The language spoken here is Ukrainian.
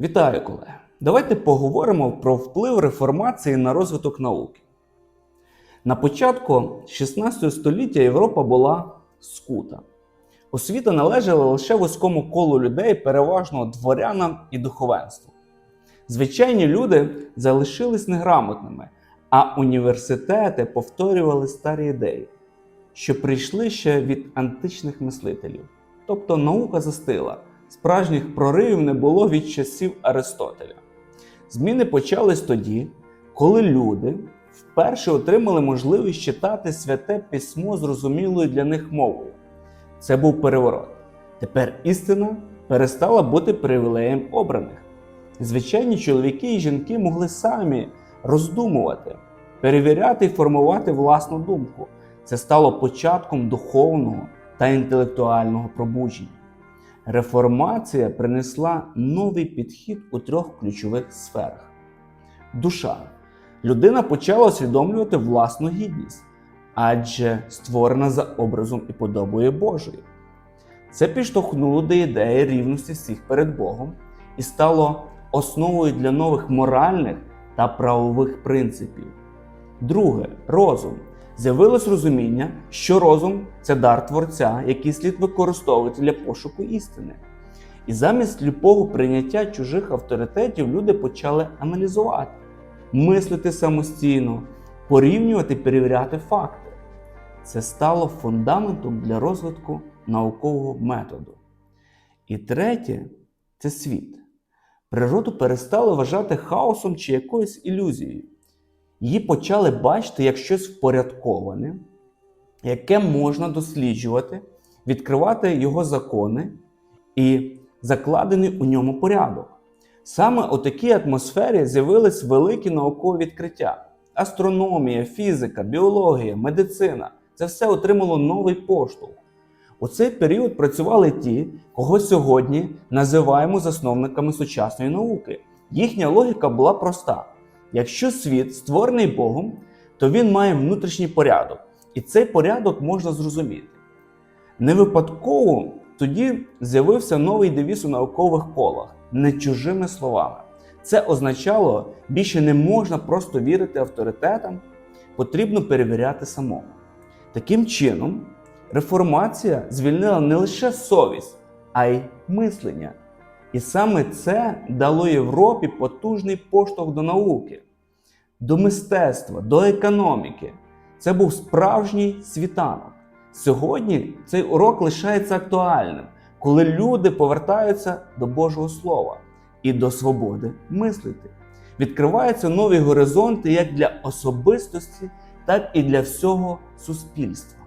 Вітаю, колеги! Давайте поговоримо про вплив реформації на розвиток науки. На початку 16 століття Європа була скута. Освіта належала лише вузькому колу людей, переважно дворянам і духовенству. Звичайні люди залишились неграмотними, а університети повторювали старі ідеї, що прийшли ще від античних мислителів. Тобто наука застила. Справжніх проривів не було від часів Аристотеля. Зміни почались тоді, коли люди вперше отримали можливість читати святе письмо зрозумілою для них мовою. Це був переворот. Тепер істина перестала бути привілеєм обраних. Звичайні чоловіки і жінки могли самі роздумувати, перевіряти і формувати власну думку. Це стало початком духовного та інтелектуального пробудження. Реформація принесла новий підхід у трьох ключових сферах: душа. Людина почала усвідомлювати власну гідність, адже створена за образом і подобою Божої. Це підштовхнуло до ідеї рівності всіх перед Богом і стало основою для нових моральних та правових принципів. Друге розум. З'явилось розуміння, що розум це дар творця, який слід використовувати для пошуку істини. І замість сліпого прийняття чужих авторитетів люди почали аналізувати, мислити самостійно, порівнювати і перевіряти факти. Це стало фундаментом для розвитку наукового методу. І третє це світ. Природу перестали вважати хаосом чи якоюсь ілюзією. Її почали бачити як щось впорядковане, яке можна досліджувати, відкривати його закони і закладений у ньому порядок. Саме у такій атмосфері з'явились великі наукові відкриття: астрономія, фізика, біологія, медицина це все отримало новий поштовх. У цей період працювали ті, кого сьогодні називаємо засновниками сучасної науки. Їхня логіка була проста. Якщо світ створений Богом, то він має внутрішній порядок, і цей порядок можна зрозуміти. Не випадково тоді з'явився новий девіз у наукових колах не чужими словами. Це означало, більше не можна просто вірити авторитетам, потрібно перевіряти самому. Таким чином, реформація звільнила не лише совість, а й мислення. І саме це дало Європі потужний поштовх до науки, до мистецтва, до економіки. Це був справжній світанок. Сьогодні цей урок лишається актуальним, коли люди повертаються до Божого Слова і до свободи мислити. Відкриваються нові горизонти як для особистості, так і для всього суспільства.